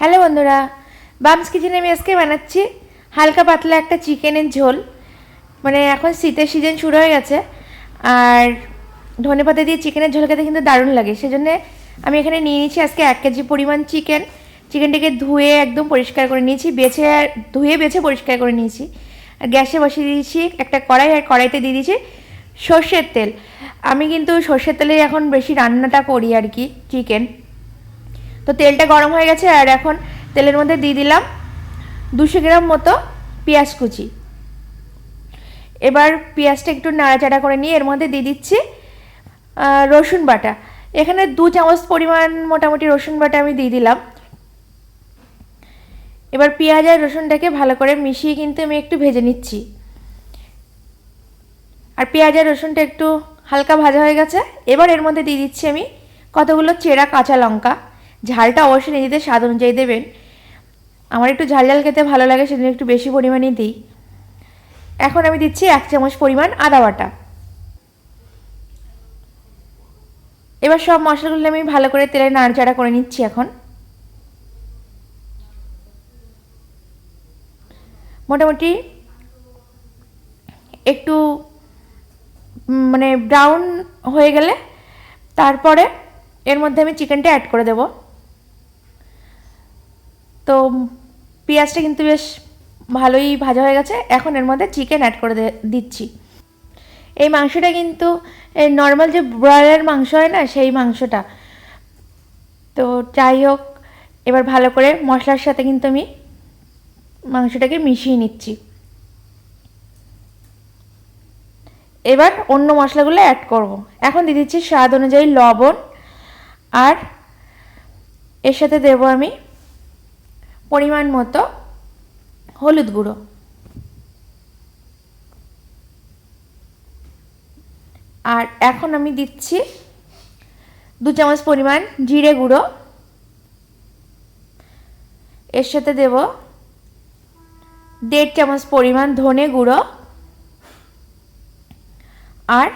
Hello বন্ধুরা, balms কিচেনে আমি আজকে বানাচ্ছি হালকা পাতলা একটা চিকেনের ঝোল। মানে এখন শীতের সিজন শুরু হয়ে গেছে, আর ধনে পাতা দিয়ে চিকেনের ঝোল খেতে কিন্তু দারুণ লাগে। সেজন্য আমি এখানে নিয়ে নিয়েছি আজকে এক কেজি পরিমাণ চিকেন। চিকেনটাকে ধুয়ে একদম পরিষ্কার করে নিয়েছি, বেছে ধুয়ে বেছে পরিষ্কার করে নিয়েছি। আর গ্যাসে বসিয়ে দিয়েছি একটা কড়াই, আর কড়াইতে দিয়ে দিয়েছি সর্ষের তেল। আমি কিন্তু সর্ষের তেলে এখন বেশি রান্নাটা করি আর কি, চিকেন। তো তেলটা গরম হয়ে গেছে আর এখন তেলের মধ্যে দিয়ে দিলাম দুশো গ্রাম মতো পেঁয়াজ কুচি। এবার পেঁয়াজটা একটু নাড়াচাড়া করে নিয়ে এর মধ্যে দিয়ে দিচ্ছি রসুন বাটা। এখানে দু চামচ পরিমাণ মোটামুটি রসুন বাটা আমি দিয়ে দিলাম। এবার পেঁয়াজ আর রসুনটাকে ভালো করে মিশিয়ে কিন্তু আমি একটু ভেজে নিচ্ছি। আর পেঁয়াজ আর রসুনটা একটু হালকা ভাজা হয়ে গেছে। এবার এর মধ্যে দিয়ে দিচ্ছি আমি কতগুলো চেরা কাঁচা লঙ্কা। ঝালটা অবশ্যই নিজেদের স্বাদ অনুযায়ী দেবেন। আমার একটু ঝাল ঝাল খেতে ভালো লাগে, সেজন্য একটু বেশি পরিমাণেই দিই। এখন আমি দিচ্ছি এক চামচ পরিমাণ আদা বাটা। এবার সব মশলাগুলো আমি ভালো করে তেলে নাড়চাড়া করে নিচ্ছি এখন। মোটামুটি একটু মানে ব্রাউন হয়ে গেলে তারপরে এর মধ্যে আমি চিকেনটা অ্যাড করে দেব। তো পেঁয়াজটা কিন্তু বেশ ভালোই ভাজা হয়ে গেছে। এখন এর মধ্যে চিকেন অ্যাড করে দিচ্ছি। এই মাংসটা কিন্তু নর্মাল যে ব্রয়লার মাংস হয় না, সেই মাংসটা। তো যাই হোক, এবার ভালো করে মশলার সাথে কিন্তু আমি মাংসটাকে মিশিয়ে নিচ্ছি। এবার অন্য মশলাগুলো অ্যাড করব। এখন দিয়ে দিচ্ছি স্বাদ অনুযায়ী লবণ, আর এর সাথে দেব আমি পরিমাণ মতো হলুদ গুঁড়ো। আর এখন আমি দিচ্ছি দু চামচ পরিমাণ জিরে গুঁড়ো। এর সাথে দেব দেড় চামচ পরিমাণ ধনে গুঁড়ো। আর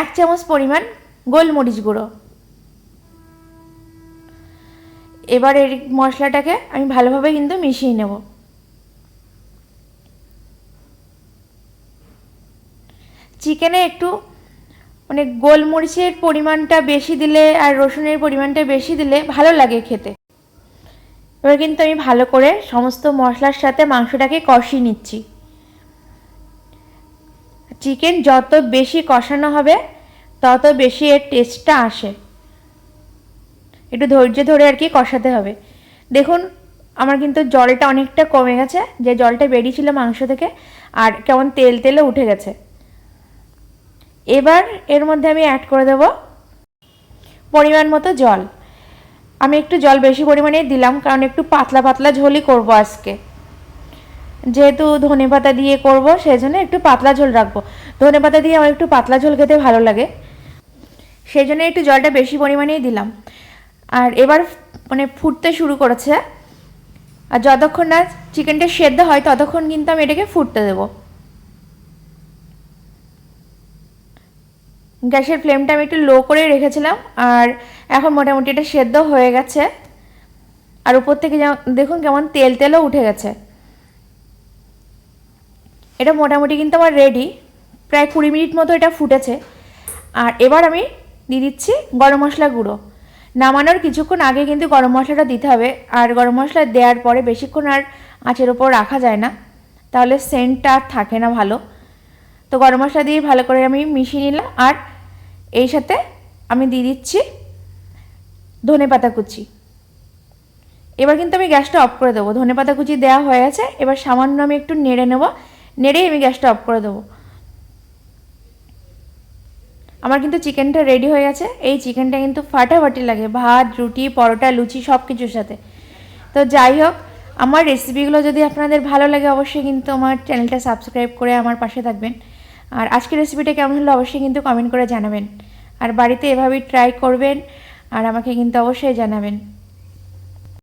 এক চামচ পরিমাণ গোলমরিচ গুঁড়ো। এবার এর মশলাটাকে আমি ভালোভাবে কিন্তু মিশিয়ে নেব। চিকেনে একটু মানে গোলমরিচের পরিমাণটা বেশি দিলে আর রসুনের পরিমাণটা বেশি দিলে ভালো লাগে খেতে। এবার কিন্তু আমি ভালো করে সমস্ত মশলার সাথে মাংসটাকে কষিয়ে নিচ্ছি। চিকেন যত বেশি কষানো হবে, তত বেশি এর টেস্টটা আসে। একটু ধৈর্য ধরে আর কি কষাতে হবে। দেখুন, আমার কিন্তু জলটা অনেকটা কমে গেছে, যে জলটা বেরিয়েছিল মাংস থেকে, আর কেমন তেল তেলে উঠে গেছে। এবার এর মধ্যে আমি অ্যাড করে দেব পরিমাণ মতো জল। আমি একটু জল বেশি পরিমাণেই দিলাম, কারণ একটু পাতলা পাতলা ঝোলই করব আজকে। যেহেতু ধনে পাতা দিয়ে করব সেই জন্য একটু পাতলা ঝোল রাখব। ধনে পাতা দিয়ে আমার একটু পাতলা ঝোল খেতে ভালো লাগে। সেই জন্য একটু জলটা বেশি পরিমাণেই দিলাম। আর এবার মানে ফুটতে শুরু করেছে। আর যতক্ষণ না চিকেনটা সেদ্ধ হয়, ততক্ষণ কিন্তু আমি এটাকে ফুটতে দেবো। গ্যাসের ফ্লেমটা আমি একটু লো করে রেখেছিলাম, আর এখন মোটামুটি এটা সেদ্ধ হয়ে গেছে। আর উপর থেকে দেখুন কেমন তেল তেলও উঠে গেছে। এটা মোটামুটি কিন্তু আমার রেডি প্রায় কুড়ি মিনিট মতো এটা ফুটেছে। আর এবার আমি দিয়ে দিচ্ছি গরম মশলা গুঁড়ো। নামানোর কিছুক্ষণ আগে কিন্তু গরম মশলাটা দিতে হবে। আর গরম মশলা দেওয়ার পরে বেশিক্ষণ আর আঁচের ওপর রাখা যায় না। তাহলে সেন্টটা আর থাকে না ভালো। তো গরম মশলা দিয়ে ভালো করে আমি মিশিয়ে নিলাম। আর এই সাথে আমি দিয়ে দিচ্ছি ধনে পাতা কুচি। এবার কিন্তু আমি গ্যাসটা অফ করে দেবো। ধনে পাতা কুচি দেওয়া হয়ে গেছে। এবার সামান্য আমি একটু নেড়ে নেব। নেড়েই আমি গ্যাসটা অফ করে দেবো। আমার কিন্তু চিকেনটা রেডি হয়ে গেছে। এই চিকেনটা কিন্তু ফাটাফাটি লাগে। ভাত, রুটি, পরোটা, লুচি সব কিছুর সাথে। তো যাই হোক, আমার রেসিপিগুলো যদি আপনাদের ভালো লাগে, অবশ্যই কিন্তু আমার চ্যানেলটা সাবস্ক্রাইব করে আমার পাশে থাকবেন। আর আজকের রেসিপিটা কেমন হলো, অবশ্যই কিন্তু কমেন্ট করে জানাবেন। আর বাড়িতে এভাবেই ট্রাই করবেন, আর আমাকে কিন্তু অবশ্যই জানাবেন।